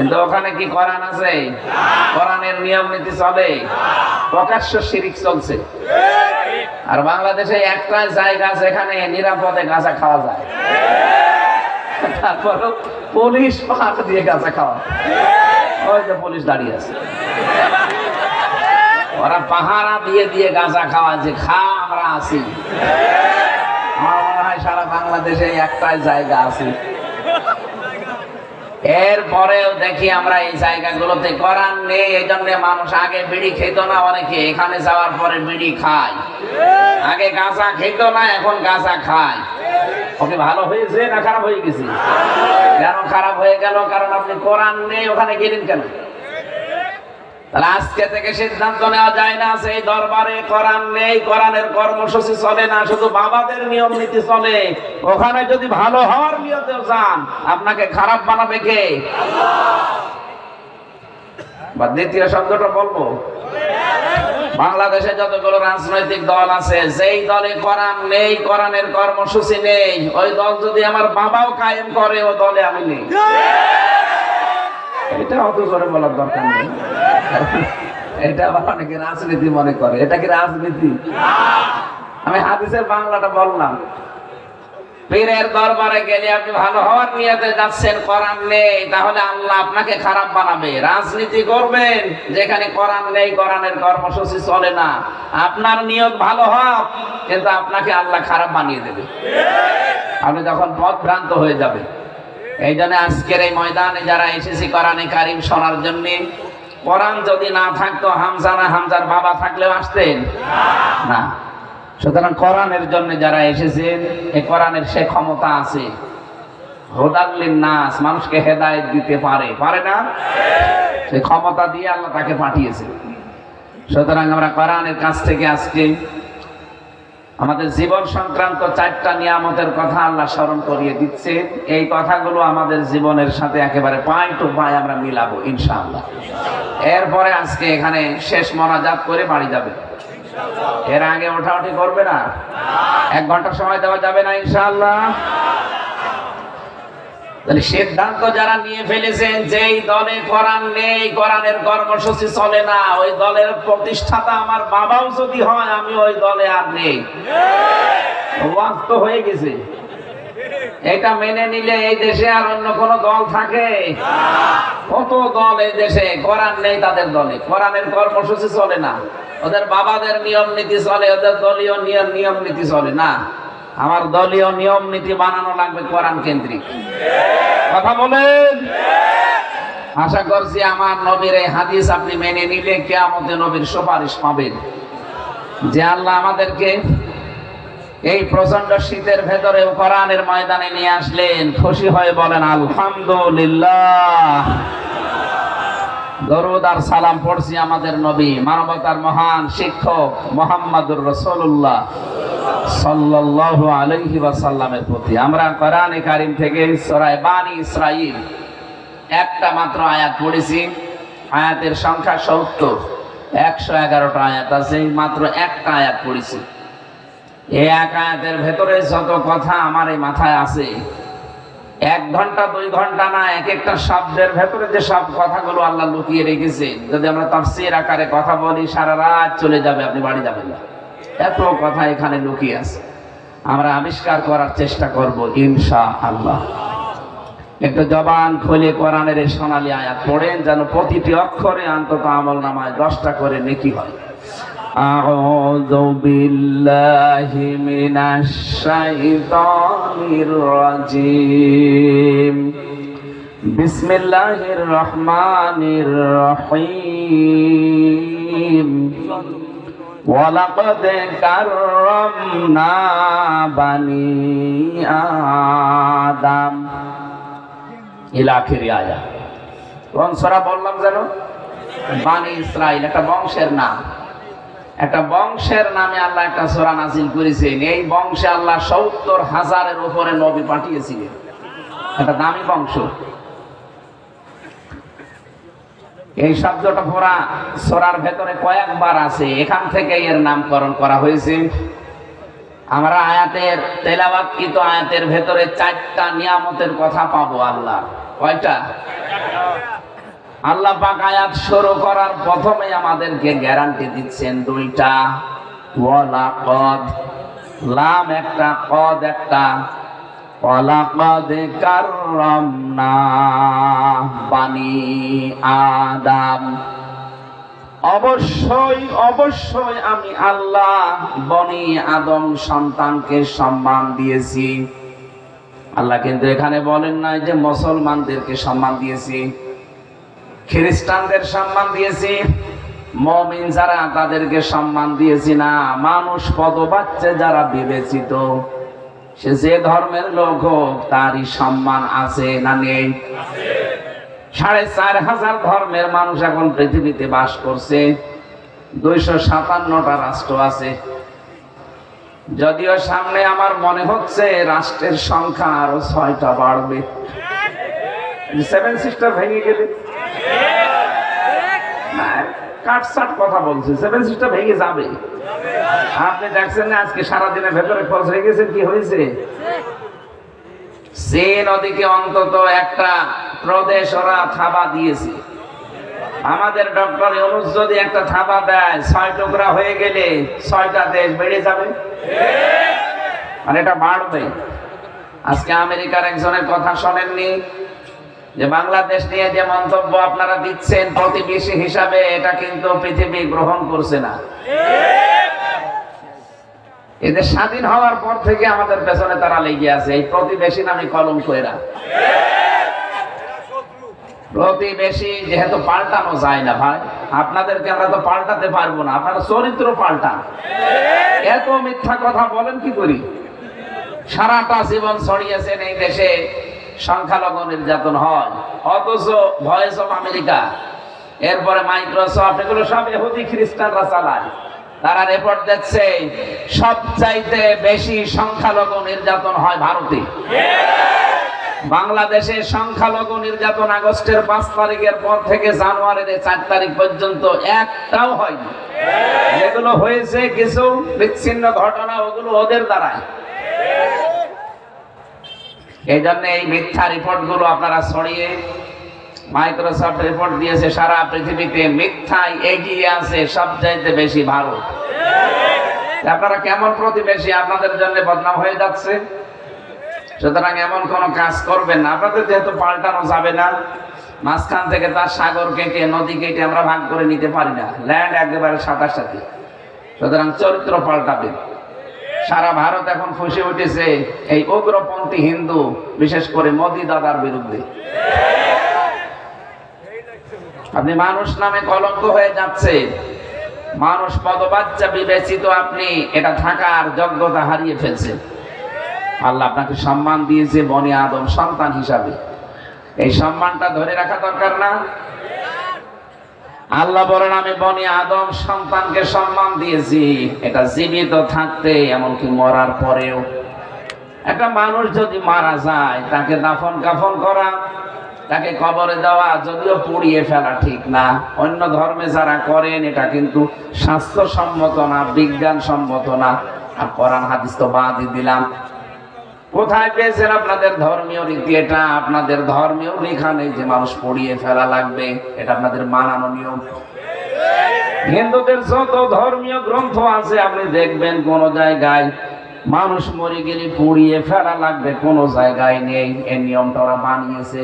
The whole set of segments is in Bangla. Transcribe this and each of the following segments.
কিন্তু ওখানে কি কোরআন আছে? কোরআনের নিয়ম নীতি চলে। প্রকাশ্য শিরিক চলছে। আর বাংলাদেশে একটা জায়গা যেখানে নিরাপদে গাঁজা খাওয়া যায়। তারপরও পুলিশ পাহাড় দিয়ে গাঁজা খাওয়া। ওই যে পুলিশ দাঁড়িয়ে আছে। ওরা পাহারা দিয়ে দিয়ে গাঁজা খাওয়া যে খা, আমরা আছি। আমার মনে হয় সারা বাংলাদেশে একটাই জায়গা আছে। এরপরেও দেখি আমরা এই জায়গাগুলোতে করার নেই এই জন্য মানুষ আগে বিড়ি খেত না, অনেকে এখানে যাওয়ার পরে বিড়ি খায়। আগে গাঁজা খেত না, এখন গাঁজা খায়। ওকে ভালো হয়েছে না খারাপ হয়ে গেছে? কেন খারাপ হয়ে গেল? কারণ আপনি কোরআন নেই, ওখানে গেলেন কেন? আজকে থেকে সিদ্ধান্ত নেওয়া যায় না, সেই দরবারে কোরআন নেই, কোরআনের কর্মসূচি চলে না, শুধু বাবাদের নিয়ম নীতি চলে। ওখানে যদি ভালো হওয়ার নিয়তে যান, আপনাকে খারাপ বানাবে কে? বা দ্বিতীয় শব্দটা বলব? বাংলাদেশে যতগুলো রাজনৈতিক দল আছে, যেই দলে কোরআন নেই, কোরআনের কর্মসূচি নেই, ওই দল যদি আমার বাবাও কায়েম করে, ও দলে আমি নেই। এটা অত করে বলার দরকার নেই। এটা আবার অনেকে রাজনীতি মনে করে। এটা কি রাজনীতি? আমি হাদিসের বাংলাটা বললাম। পীরের দরবারে গেলে আপনি ভালো হওয়ার যাচ্ছেন নেই, তাহলে আল্লাহ আপনাকে খারাপ বানাবে। রাজনীতি করবেন, যেখানে কোরআন নেই, কোরআনের কর্মসূচি চলে না। আপনার নিয়ত ভালো হোক কিন্তু আপনাকে আল্লাহ খারাপ বানিয়ে দেবে। আপনি যখন পথ ভ্রান্ত হয়ে যাবে এই জন্য আজকের এই ময়দানে যারা এসেছি কোরআনে কারিম শোনার জন্য কোরআন যদি না থাকতো হামজা না, হামজার বাবা থাকলেও আসতেন? না। সুতরাং কোরআনের জন্য যারা এসেছেন এই কোরআনের সে ক্ষমতা আছে। হোদাল্লিন নাস, মানুষকে হেদায়েত দিতে পারে। পারে না? সেই ক্ষমতা দিয়ে আল্লাহ তাকে পাঠিয়েছে। সুতরাং আমরা কোরআনের কাছ থেকে আজকে আমাদের জীবন সংক্রান্ত চারটা নিয়ামতের কথা আল্লাহ স্মরণ করিয়ে দিচ্ছে। এই কথাগুলো আমাদের জীবনের সাথে একেবারে পায় টু পায় আমরা মিলাবো, ইনশাআল্লাহ। এরপরে আজকে এখানে শেষ মনাজাত করে বাড়ি যাবে। এর আগে ওঠাউঠি করবে না? এক ঘণ্টা সময় দেওয়া যাবে না, ইনশাআল্লাহ? তাহলে সিদ্ধান্ত যারা নিয়ে ফেলেছেন, যেই দলে কোরআন নেই, কোরআনের কর্মসূচি চলে না, ওই দলের প্রতিষ্ঠাতা আমার বাবাও যদি হয়, আমি ওই দলে আর নেই। হয়ে গেছে। এটা মেনে নিলে এই দেশে আর অন্য কোন দল থাকে? কত দল এই দেশে? কোরআন নেই তাদের দলে। কোরআনের কর্মসূচি চলে না। ওদের বাবাদের নিয়ম নীতি চলে, ওদের দলীয় নিয়ম নীতি চলে না। আমার দলীয় নিয়ম নীতি বানানো লাগবে কোরআন কেন্দ্রিক। কথা বলেন? আশা করছি আমার নবীর এই হাদিস আপনি মেনে নিলে কেয়ামতে নবীর সুপারিশ পাবেন। যে আল্লাহ আমাদেরকে এই প্রচণ্ড শীতের ভেতরে কোরআনের ময়দানে নিয়ে আসলেন, খুশি হয়ে বলেন, আলহামদুলিল্লাহ। দরুদ আর সালাম পড়ছি আমাদের নবী, মানবতার মহান শিক্ষক মোহাম্মদুর রসুল্লাহ সাল্লাল্লাহু আলাইহি ওয়াসাল্লামের প্রতি। আমরা কোরআনে থেকে সূরা বানি ইসরাইল একটা মাত্র আয়াত পড়েছি। আয়াতের সংখ্যা 70 111টা আয়াত আছে মাত্র একটা আয়াত পড়েছি। এই এক আয়াতের ভেতরে যত কথা আমার এই মাথায় আছে, এক ঘণ্টা, দুই ঘণ্টা না, এক একটা শব্দের ভেতরে যে সব কথাগুলো আল্লাহ লুকিয়ে রেখেছে, যদি আমরা তাফসীর আকারে কথা বলি, সারা রাত চলে যাবে, আপনি বাড়ি যাবেন না। এত কথা এখানে লুকিয়ে আছে আমরা আবিষ্কার করার চেষ্টা করব ইনশা আল্লাহ একটু জবান খুলে কোরআনের এই সোনালী আয়াত পড়েন যেন প্রতিটি অক্ষরে অন্তত আমল নামায় দশটা করে নেকি হয় أعوذ بالله من الشيطان الرجيم بسم الله الرحمن الرحيم ولقد كرمنا بني آدم إلى آخر آية কোন সূরা বললাম জানো বানি ইসরাইল একটা বংশের নাম একটা বংশের নামে আল্লাহ একটা সূরা নাজিল করেছেন এই বংশে আল্লাহ সত্তর হাজারের উপরে নবী পাঠিয়েছিলেন একটা দামি বংশ এই শব্দটা পুরা সরার ভেতরে কয়েকবার আছে, এখান থেকে এর নামকরণ করা হয়েছে। আমরা আয়াতের তেলাবাতকৃত আয়াতের ভেতরে চারটা নিয়ামতের কথা পাবো আল্লাহ। কয়টা? আল্লাহ পাক আয়াত শুরু করার প্রথমে আমাদেরকে গ্যারান্টি দিচ্ছেন দুইটা। ওয়ালা কদ, লাম একটা, কদ একটা। ওয়ালাকাদ কাররামনা বানি আদম অবশ্যই অবশ্যই আমি আল্লাহ, বনি আদম সন্তানকে সম্মান দিয়েছি। আল্লাহ কিন্তু এখানে বলেন নাই যে মুসলমানদেরকে সম্মান দিয়েছি। খ্রিস্টানদের সম্মান দিয়েছি। মমিন যারা তাদেরকে সম্মান দিয়েছি না, মানুষ পদবাচ্চে যারা বিবেচিত। সে যে ধর্মের লোক হোক, তারই সম্মান আছে না নেই? সাড়ে চার হাজার ধর্মের মানুষ এখন পৃথিবীতে বাস করছে। দুইশো সাতান্নটা রাষ্ট্র আছে। যদিও সামনে আমার মনে হচ্ছে রাষ্ট্রের সংখ্যা আরও ছয়টা বাড়বে। সেভেন সিস্টার ভেঙে গেলে। কাটসাট কথা বলছে সেভেন সিস্টার ভেঙে যাবে। আপনি দেখছেন না, আজকে সারাদিনের ভেতরে হয়ে গেছেন কি হয়েছে? সে নদীকে অন্তত একটা প্রদেশ ওরা থাবা দিয়েছে। আমাদের ডক্টর ইউনুস যদি একটা থাবা দেয়, ছয় টুকরা হয়ে গেলে ছয়টা দেশ বেড়ে যাবে। আর এটা বাড়বে। আজকে আমেরিকার একজনের কথা শোনেননি যে বাংলাদেশ নিয়ে যে মন্তব্য আপনারা দিচ্ছেন প্রতিবেশী হিসাবে, এটা কিন্তু পৃথিবী গ্রহণ করছে না। এদের স্বাধীন হওয়ার পর থেকে আমাদের পেছনে তারা লেগে আছে। এই প্রতিবেশী নামে কলম কইরা। প্রতিবেশী যেহেতু পাল্টানো যায় না ভাই, আপনাদেরকে আমরা তো পাল্টাতে পারব না। আপনারা চরিত্র পাল্টান। এত মিথ্যা কথা বলেন কি করি? সারাটা জীবন ছড়িয়েছেন এই দেশে। সংখ্যালঘু নির্যাতন হয়। অথচ ভয়েস অফ আমেরিকা, এরপরে মাইক্রোসফট, এগুলো সব এহুদি খ্রিস্টানরা চালায়। তারা রিপোর্ট দিচ্ছে, সবচাইতে বেশি সংখ্যালঘু নির্যাতন হয় ভারতে। বাংলাদেশে সংখ্যালঘু নির্যাতন আগস্টের পাঁচ তারিখের পর থেকে জানুয়ারির চার তারিখ পর্যন্ত একটাও হয়নি। যেগুলো হয়েছে কিছু বিচ্ছিন্ন ঘটনা, ওগুলো ওদের দ্বারাই এই জন্য এই মিথ্যা রিপোর্টগুলো আপনারা ছড়িয়ে মাইক্রোসফট রিপোর্ট দিয়েছে সারা পৃথিবীতে মিথ্যায় এগিয়ে আছে সবচাইতে বেশি ভারত আপনারা কেমন প্রতিবেশী? আপনাদের জন্য বদনাম হয়ে যাচ্ছে। সুতরাং এমন কোন কাজ করবেন না। আপনাদের যেহেতু পাল্টানো যাবে না মাঝখান থেকে তার সাগর কেটে নদী কেটে আমরা ভাগ করে নিতে পারি না। ল্যান্ড একেবারে সাঁতার সাথে সুতরাং চরিত্র পাল্টাবে সারা ভারত এখন ফুসে উঠেছে এই উগ্রপন্থী হিন্দু, বিশেষ করে মোদি দাদার বিরুদ্ধে। আপনি মানুষ নামে কলঙ্ক হয়ে যাচ্ছে। মানুষ পদবাচ্চা বিবেচিত আপনি, এটা থাকার যোগ্যতা হারিয়ে ফেলছেন আল্লাহ আপনাকে সম্মান দিয়েছে বনি আদম সন্তান হিসাবে। এই সম্মানটা ধরে রাখা দরকার না। আল্লাহ বলেন, আমি বনি আদম সন্তানকে সম্মান দিয়েছি। এটা জীবিত থাকতে, এমনকি মরার পরেও। একটা মানুষ যদি মারা যায়, তাকে দাফন কাফন করা, তাকে কবরে দেওয়া, যদিও পুড়িয়ে ফেলা ঠিক না। অন্য ধর্মে যারা করেন, এটা কিন্তু স্বাস্থ্যসম্মত না বিজ্ঞান সম্মত না। আর কোরআন হাদিস তো বাদই দিলাম। কোথায় পেয়েছেন আপনাদের ধর্মীয় রীতি এটা আপনাদের ধর্মীয় লেখা নেই যে মানুষ পড়িয়ে ফেলা লাগবে, এটা আপনাদের মানানো নিয়ম। হিন্দুদের যত ধর্মীয় গ্রন্থ আছে, আপনি দেখবেন কোন জায়গায় মানুষ মরে গেলে পুড়িয়ে ফেলা লাগবে, কোন জায়গায় নেই। এই নিয়মটা ওরা বানিয়েছে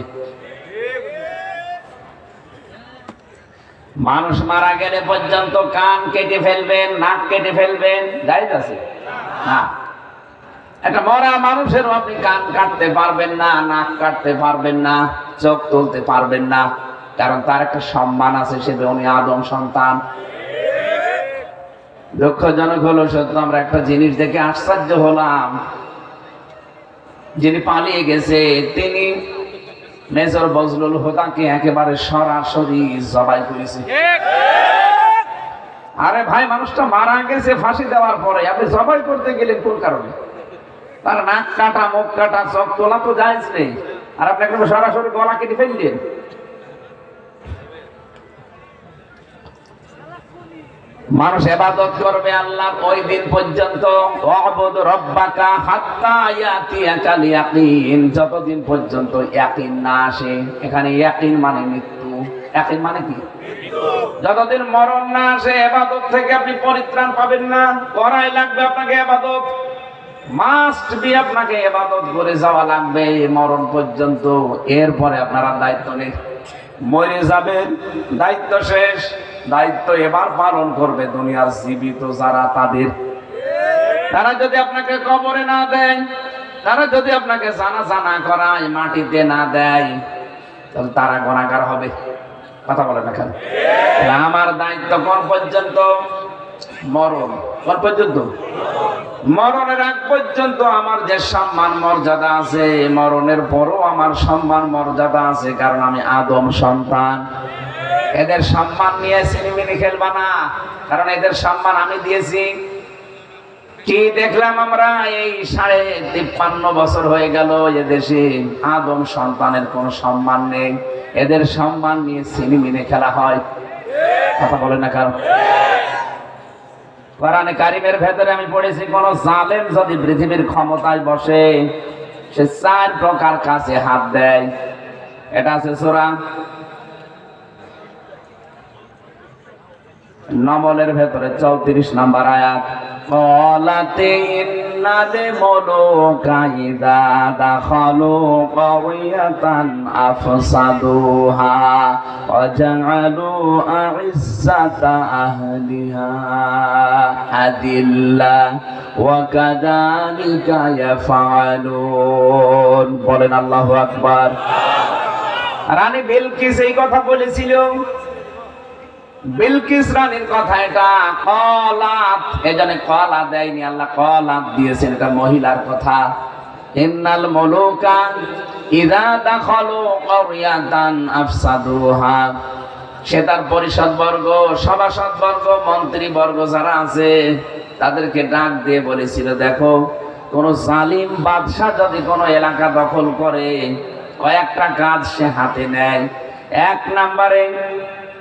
মানুষ মারা গেলে পর্যন্ত কান কেটে ফেলবেন, নাক কেটে ফেলবেন জায়জ আছে? না। একটা মরা মানুষেরও আপনি কান কাটতে পারবেন না, নাক কাটতে পারবেন না, চোখ তুলতে পারবেন না। কারণ তার একটা সম্মান আছে, সে উনি আদম সন্তান। দুঃখজনক হলো, সত্য, আমরা একটা জিনিস দেখে আশ্চর্য হলাম। যিনি পালিয়ে গেছে, তিনি মেজর বজলুল হোদাকে একেবারে সরাসরি জবাই করেছে। আরে ভাই, মানুষটা মারা গেছে, ফাঁসি দেওয়ার পরে। আপনি জবাই করতে গেলেন কোন কারণে? তার নাক কাটা, মুখ কাটা, চোখ তোলা তো যায় নেই। আর আপনি একদম সরাসরি গলা কেটে ফেললেন। মানুষ এবাদত করবে আল্লাহ ওই দিন পর্যন্ত। ইয়াকিন যতদিন পর্যন্ত ইয়াকিন না আসে, এখানে ইয়াকিন মানে মৃত্যু। একই মানে কি? যতদিন মরণ না আসে, এবাদত থেকে আপনি পরিত্রাণ পাবেন না। করাই লাগবে আপনাকে এবাদত। মাস্ট বি আপনাকে এবাদত করে যাওয়া লাগবে মরণ পর্যন্ত। এরপরে আপনারা দায়িত্ব নেই মরে যাবেন, দায়িত্ব শেষ। দায়িত্ব এবার পালন করবে দুনিয়ার জীবিত যারা তাদের। তারা যদি আপনাকে কবরে না দেয়, তারা যদি আপনাকে জানা জানা করায়, মাটিতে না দেয়, তাহলে তারা গণাগার হবে। কথা বলে না কেন? আমার দায়িত্ব কোন পর্যন্ত? মরণ। কোন পর্যন্ত? মরণের আগ পর্যন্ত আমার যে সম্মান, মর্যাদা আছে, মরণের পরও আমার সম্মান, মর্যাদা আছে, কারণ আমি আদম সন্তান। এদের সম্মান নিয়ে সিনেমিনি খেলবা না, কারণ এদের সম্মান আমি দিয়েছি। কি দেখলাম আমরা? এই সাড়ে তিপ্পান্ন বছর হয়ে গেল এদেশে আদম সন্তানের কোনো সম্মান নেই। এদের সম্মান নিয়ে সিনেমিনে খেলা হয়। কথা বলে না কারণ কোরআনে কারিমের ভেতরে আমি পড়েছি, কোন জালেম যদি পৃথিবীর ক্ষমতায় বসে, সে চার প্রকার কাছে হাত দেয়। এটা আছে সোরা নমলের ভেতরে চৌত্রিশ নাম্বার আয়াত কলাতে ইন্নালে মলোকা ইদা দাখালু কারিয়াতান আফসাদুহা ওয়াজআলু আইজ্জাতা আহলিহা আদিল্লা ওয়া কাযালিকা ইয়াফআলুন। বলেন আল্লাহু আকবার। রানী বিলকিস এই কথা বলেছিল। কথা এটা। কলা দিয়েছেন কথা। সে তার পরিষদ বর্গ সভাসদ বর্গ মন্ত্রী বর্গ যারা আছে, তাদেরকে ডাক দিয়ে বলেছিল, দেখো, কোন জালিম বাদশাহ যদি কোনো এলাকা দখল করে, কয়েকটা কাজ সে হাতে নেয়। এক নম্বরে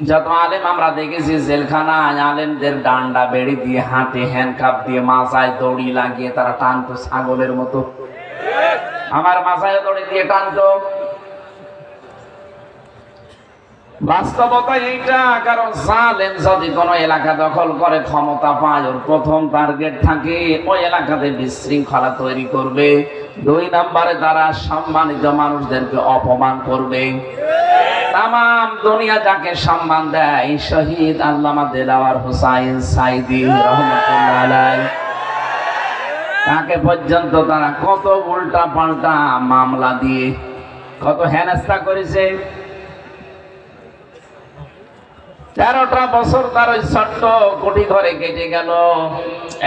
যত আলেম আমরা দেখেছি জেলখানায় আলেমদের ডান্ডা বেড়ি দিয়ে হাতে হ্যান্ডকাপ দিয়ে মাথায় দড়ি লাগিয়ে তারা টানতো ছাগলের মতো আমার মাথায় দড়ি দিয়ে টানতো বাস্তবতা এইটা কারণ যদি কোনো এলাকা দখল করে ক্ষমতা পায় প্রথম টার্গেট থাকে এলাকাতে বিশৃঙ্খলা তৈরি করবে দুই নম্বরে তারা সম্মানিত মানুষদেরকে অপমান করবে তাম দুনিয়া যাকে সম্মান দেয়, শহীদ আল্লামা দেলাওয়ার হুসাইন সাইদি রহমতুল্লাহ তাকে পর্যন্ত তারা কত উল্টা পাল্টা মামলা দিয়ে, কত হেনস্থা করেছে। তেরোটা বছর তার ওই ছোট্ট কোটি ঘরে কেটে গেল।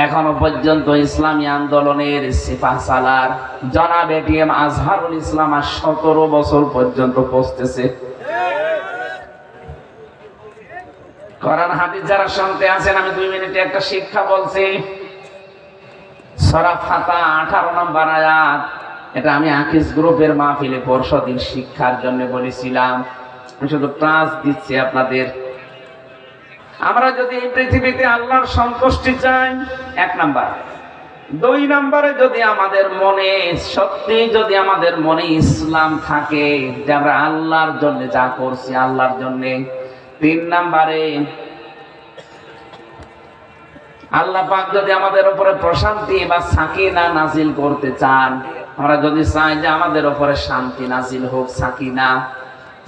এখনও পর্যন্ত ইসলামী আন্দোলনের সিফা সালার জনাব এটিএম আজহারুল ইসলাম আর সতেরো বছর পর্যন্ত পৌঁছতেছে কোরআন হাদিস যারা শুনতে আছেন, আমি দুই মিনিটে একটা শিক্ষা বলছি। সরা ফাতা আঠারো নম্বর আয়াত। এটা আমি আকিস গ্রুপের মাহফিলে পরশদিন শিক্ষার জন্য বলেছিলাম। আমি শুধু ট্রান্স দিচ্ছি আপনাদের। আমরা যদি এই পৃথিবীতে আল্লাহর সন্তুষ্টি চাই, এক নাম্বার। দুই নম্বরে যদি আমাদের মনে সত্যি যদি আমাদের মনে ইসলাম থাকে, যে আমরা আল্লাহর জন্য যা করছি, আল্লাহর জন্য তিন নাম্বারে। আল্লাহ পাক যদি আমাদের উপরে প্রশান্তি বা সাকিনা নাজিল করতে চান, আমরা যদি চাই যে আমাদের উপরে শান্তি নাজিল হোক, সাকিনা।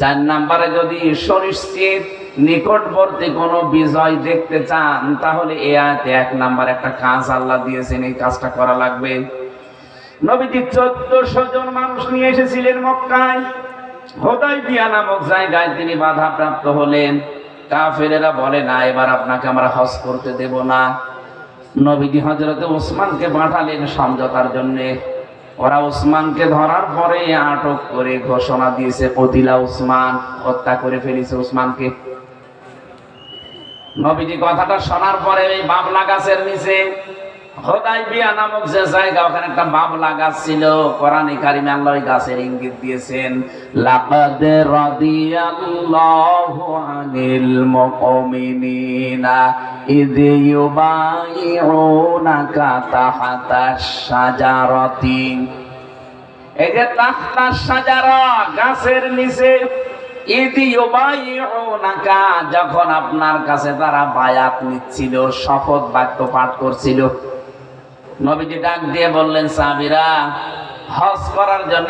চার নাম্বারে যদি সুনিশ্চিত নিকটবর্তী কোনো বিজয় দেখতে চান, তাহলে এ আয়াতে এক নাম্বার একটা কাজ আল্লাহ দিয়েছেন, এই কাজটা করা লাগবে। নবীজি চোদ্দশো জন মানুষ নিয়ে এসেছিলেন মক্কায়। হোদাই বিয়া নামক জায়গায় তিনি বাধা প্রাপ্ত হলেন। কাফেরেরা বলে, না, এবার আপনাকে আমরা হজ করতে দেব না। নবীজি হজরতে ওসমানকে পাঠালেন সমঝোতার জন্য। ওরা ওসমানকে ধরার পরে আটক করে ঘোষণা দিয়েছে, কতিলা ওসমান, হত্যা করে ফেলেছে ওসমানকে। নবীজি কথাটা শোনার পরে এই বাবলা গাছের নিচে হোদাই বিয়া নামক যে জায়গা, ওখানে একটা বাবলা গাছ ছিল। কোরআনে কারিমে আল্লাহ গাছের ইঙ্গিত দিয়েছেন, লাকাদ রাদিয়াল্লাহু আনিল মুমিনিনা ইদ ইউবাইউনাকা তাহাতা শাজারাতি। এই যে তাহতা সাজারা গাছের নিচে যখন আপনার কাছে তারা বায়াত নিচ্ছিল, শপথ বাক্য পাঠ করছিল নবীজি ডাক দিয়ে বললেন সাবিরা হজ করার জন্য